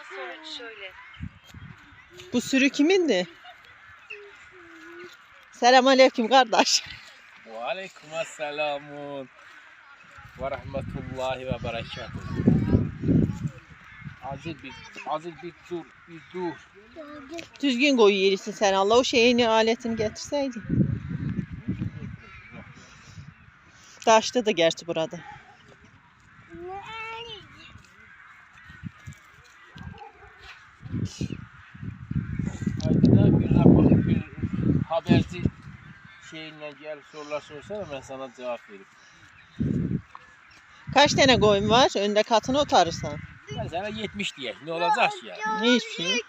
Ondan sonra şöyle. Bu sürü kimindi? Selamünaleyküm kardeş. Ve aleyküm selamun ve rahmetullahi ve berekatuhu. Acil bir, acil bir dur, bir dur. Düzgün koy yerisin sen Allah o şeyini aletini getirseydin. Taştı da gerçi burada. Haydi da bir rapor, bir haberci şeyinle gel sorular sorsana ben sana cevap veririm. Kaç tane koyun var? Önde katını otarırsan. Ben sana 70 diye. Ne olacak ya? Hiçbir şey.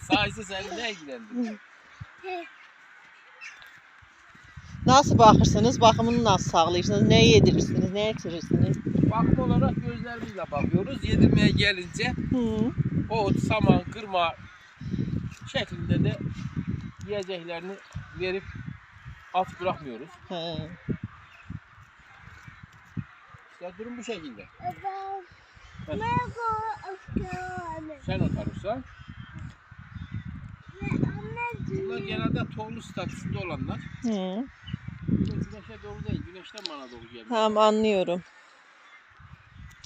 Sayısı seni ne ilgilendirir? Nasıl bakırsınız? Bakımını nasıl sağlayırsınız? Ne yedirirsiniz? Ne içirirsiniz? Bakım olarak gözlerimizle bakıyoruz. Yedirmeye gelince Hı. ot, saman, kırma şeklinde de yiyeceklerini verip at bırakmıyoruz. He. İşte durum bu şekilde. Ben Sen otarırsan. Bunlar genelde tohumlu statüsünde olanlar. Hı. Güneşe doğru değil, güneşten bana doğru geliyor. Tamam anlıyorum.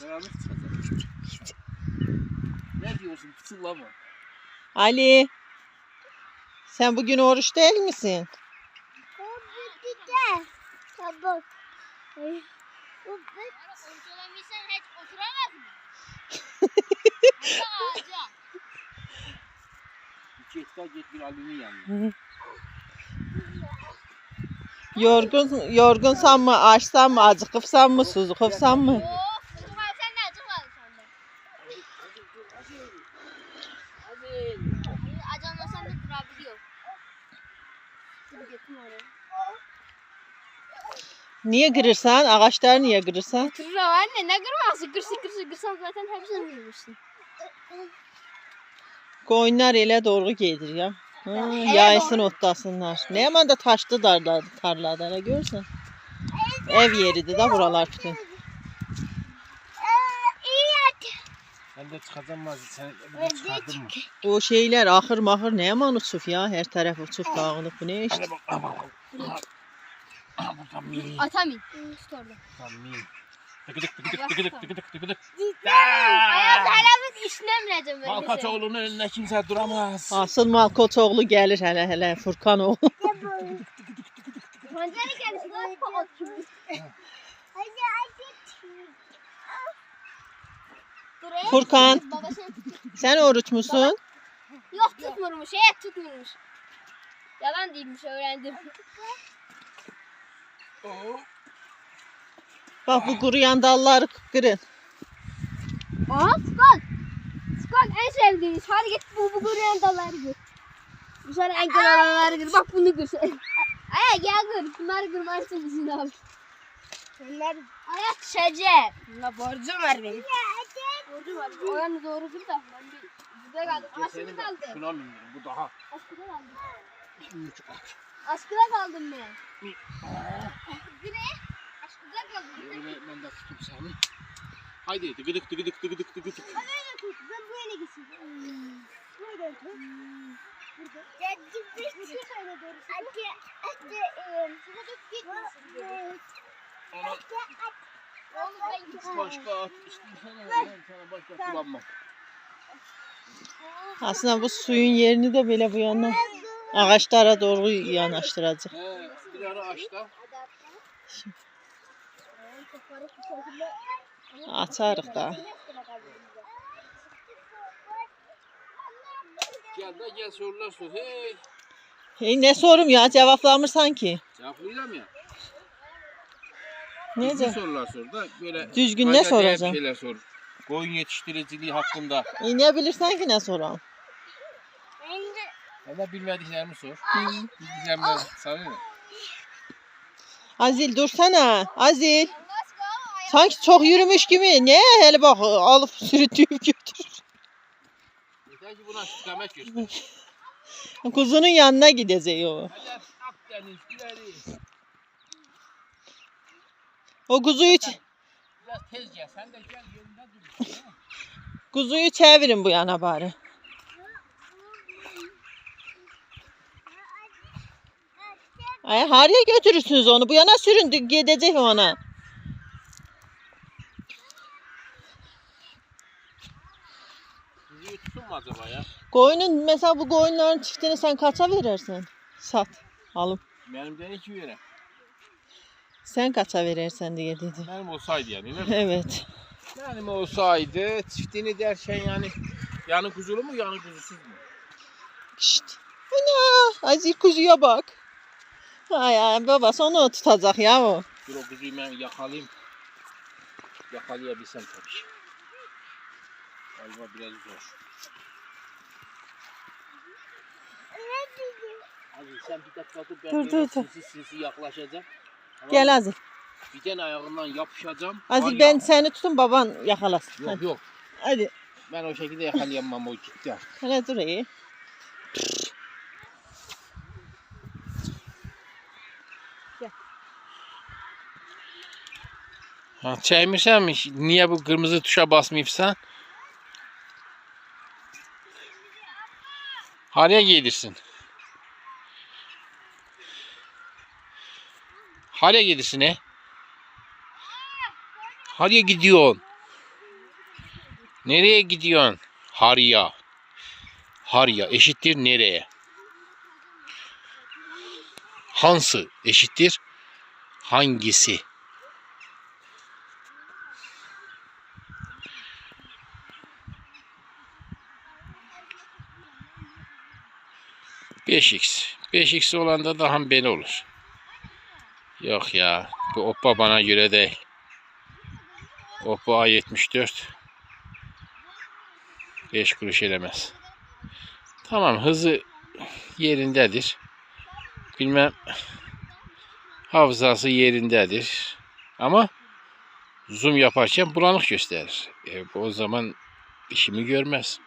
Beraber çıkacağız. Ne diyorsun? Fısıldama. Ali. Sen bugün oruç değil misin? Tamam. Komşu olabilsen hiç oturamaz mı? Hatta ağaca. İki git bir alimin yanına. Yorgun yorgunsan mı, açsan mı, acıkıpsan mı, suzukupsan mı? Of, çocuk var sen de acı var sende. Acınmasan da durabiliyor. Dur götüm oraya. Niye kırırsan? Ağaçları niye kırırsan? Kırır anne ne kırması? Kırsı kırsı kırsan zaten hepsini kırmışsın. Koyunlar ele doğru gelir ya. Ha, yaysın otlasınlar. Ne yaman da taştı darladı tarlada hele görsen. Ev yeriydi da buralar bütün. Ben de çıkacağım mazı. Sen çıkardın mı? O şeyler ahır mahır ne yaman uçuf ya. Her taraf uçuf dağınık. Bu ne işte? Hadi bak. Ama bak. Aha buradan mil. Atamayın. Tut orada. Buradan mil. Tıkıdık tıkıdık tıkıdık tıkıdık tıkıdık. Ayaz helal işlemleyeceğim böyle. Malkaçoğlu'nun önünde kimse duramaz. Asıl Malkoçoğlu gelir hele hele Furkan oğlu. Pancarı gelmiş lan. Ot ey. Furkan. Babası- Sen oruç musun? Yok tutmuyormuş. Şey tutmuyormuş. Yalan değilmiş öğrendim. Oo. Bak bu kuruyan dalları kırın. Aa Skol. Skol en sevdiğimiz. Hadi git bu bu kuruyan dalları gör. Bu sana en güzel olanları gör. Bak bunu gör. Aya gel gör. Bunları kırmarsın bizim abi. Bunlar Aya düşecek. Buna borcum var benim. Borcum var. O yanı doğrudur da. Ben bir burada kaldım. De kaldım. şuna mı indirim? Bu daha Askıda kaldım. üç aç. Askıda kaldım ben. Güne. Askıda kaldım. Böyle ben de tutayım seni. Haydi tıkıdık tıkıdık tıkıdık tıkıdık. Böyle tut. Ben böyle gitsin. Böyle tut. Burada. Şuna tut gitmesin. Ona Oğlum ben gitsin. Aslında bu suyun yerini de böyle bu yana ağaçlara doğru yanaştıracak. He, bir da. Gel de gel sorular sor. Hey. Hey, ne sorum ya cevaplamırsan ki. Cevaplayacağım ya. Ne Düzgün sorular sor da böyle. Düzgün ne soracağım? şeyler sor. Koyun yetiştiriciliği hakkında. E, ne bilirsen ki ne soram. Ya da bilmediklerimi sor. Bildiklerimi de sana ne? Azil dursana. Azil. Sanki çok yürümüş gibi. Ne? Hele bak alıp sürütüp götürür. Yeter ki buna istikamet göster. Kuzunun yanına gidecek o. Akdeniz ileri. O kuzu hiç Biraz tez gel. Sen de gel yönünde dur. Kuzuyu çevirin bu yana bari. Ay harya götürürsünüz onu. Bu yana sürün gidecek ona. Kuzuyu tutun mu acaba ya? Koyunun mesela bu koyunların çiftini sen kaça verirsin? Sat. Alım. Benimden iki yere. Sen kaça verirsen diye dedi. Benim olsaydı yani. değil mi? Evet. Benim olsaydı çiftini derken yani yanı kuzulu mu yanı kuzusuz mu? Şşt. Ana, Aziz kuzuya bak. Ay ay babası onu tutacak ya o. Dur o kuzuyu ben yakalayayım. Yakalayabilsem tabii. Galiba biraz zor. Hadi sen bir dakika dur ben dur, dur. sinsi sinsi yaklaşacağım. Tamam Gel mı? Aziz. Bir tane ayağından yapışacağım. Aziz Var ben ya- seni tutun baban yakalasın. Yok Hadi. yok. Hadi. Ben o şekilde yakalayamam o gitti. Hele dur iyi. Ha, çevirsen mi? Niye bu kırmızı tuşa basmayıpsan? Haraya gelirsin. Haraya gelirsin he? Haraya gidiyorsun. Nereye gidiyorsun? Harya. Harya eşittir nereye? Hansı eşittir hangisi? Beş x 5x olanda daha beni olur. Yok ya. Bu Oppo bana göre değil. Oppo A74 5 kuruş elemez. Tamam hızı yerindedir. Bilmem hafızası yerindedir. Ama zoom yaparken bulanık gösterir. E, o zaman işimi görmez.